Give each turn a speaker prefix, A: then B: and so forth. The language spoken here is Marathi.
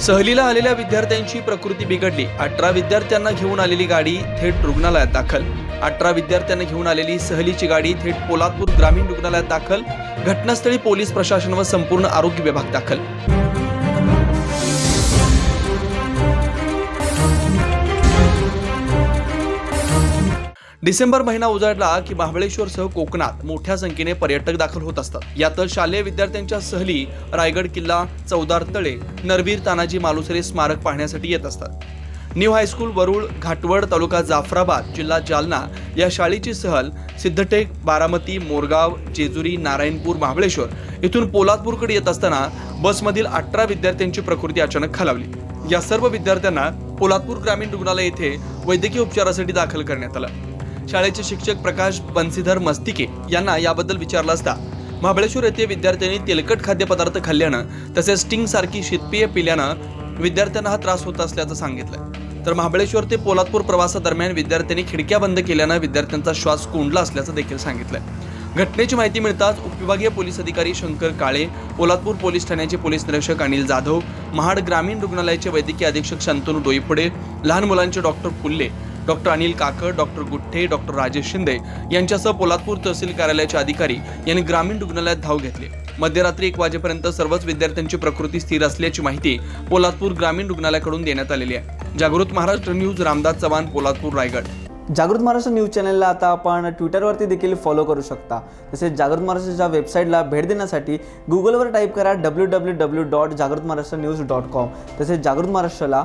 A: सहलीला आलेल्या विद्यार्थ्यांची प्रकृती बिघडली. अठरा विद्यार्थ्यांना घेऊन आलेली गाडी थेट रुग्णालयात दाखल. अठरा विद्यार्थ्यांना घेऊन आलेली सहलीची गाडी थेट पोलादपूर ग्रामीण रुग्णालयात दाखल. घटनास्थळी पोलीस प्रशासन व संपूर्ण आरोग्य विभाग दाखल. डिसेंबर महिना उजाडला की महाबळेश्वरसह कोकणात मोठ्या संख्येने पर्यटक दाखल होत असतात. यातच शालेय विद्यार्थ्यांच्या सहली रायगड किल्ला चौदार तळे नरवीर तानाजी मालुसरे स्मारक पाहण्यासाठी येत असतात. New high school Warul Ghatwad taluka Jafrabad जिल्हा जालना या शाळेची सहल सिद्धटेक बारामती मोरगाव जेजुरी नारायणपूर महाबळेश्वर इथून पोलादपूरकडे येत असताना बसमधील अठरा विद्यार्थ्यांची प्रकृती अचानक खालावली. या सर्व विद्यार्थ्यांना पोलादपूर ग्रामीण रुग्णालय येथे वैद्यकीय उपचारासाठी दाखल करण्यात आलं. शाळेचे शिक्षक प्रकाश बन्सीधर मस्तिके यांना याबद्दल विचारलं असता. महाबळेश्वर येथे विद्यार्थ्यांनी तेलकट खाद्यपदार्थ खाल्ल्यानं तसेच स्टिंग सारखी शीतपेय पिल्यानं विद्यार्थ्यांना हा त्रास होत असल्याचं सांगितलं तर महाबळेश्वर ते पोलादपूर प्रवासादरम्यान विद्यार्थ्यांनी खिडक्या बंद केल्यानं विद्यार्थ्यांचा श्वास कोंडला असल्याचं देखील सांगितलंय. घटनेची माहिती मिळताच उपविभागीय पोलीस अधिकारी शंकर काळे पोलादपूर पोलीस ठाण्याचे पोलीस निरीक्षक अनिल जाधव महाड ग्रामीण रुग्णालयाचे वैद्यकीय अधीक्षक शंतनू डोईफोडे लहान मुलांचे doctor Pulle doctor Anil Kakad doctor Guththe doctor Rajesh Shinde यांच्यासह पोलादपूर तहसील कार्यालयाचे अधिकारी यांनी ग्रामीण रुग्णालयात धाव घेतली. मध्यरात्री एक वाजेपर्यंत सर्वच विद्यार्थ्यांची प्रकृती स्थिर असल्याची माहिती पोलादपूर ग्रामीण रुग्णालयाकडून देण्यात आलेली आहे. जागृत महाराष्ट्र न्यूज रामदास चव्हाण पोलादपूर रायगड.
B: जागृत महाराष्ट्र न्यूज चॅनलला आता आपण ट्विटरवरती देखील फॉलो करू शकता. तसेच जागृत महाराष्ट्राच्या वेबसाईटला भेट देण्यासाठी गुगलवर टाईप करा डब्ल्यू डब्ल्यू डब्ल्यू डॉट जागृत महाराष्ट्र न्यूज डॉट कॉम तसेच जागृत महाराष्ट्राला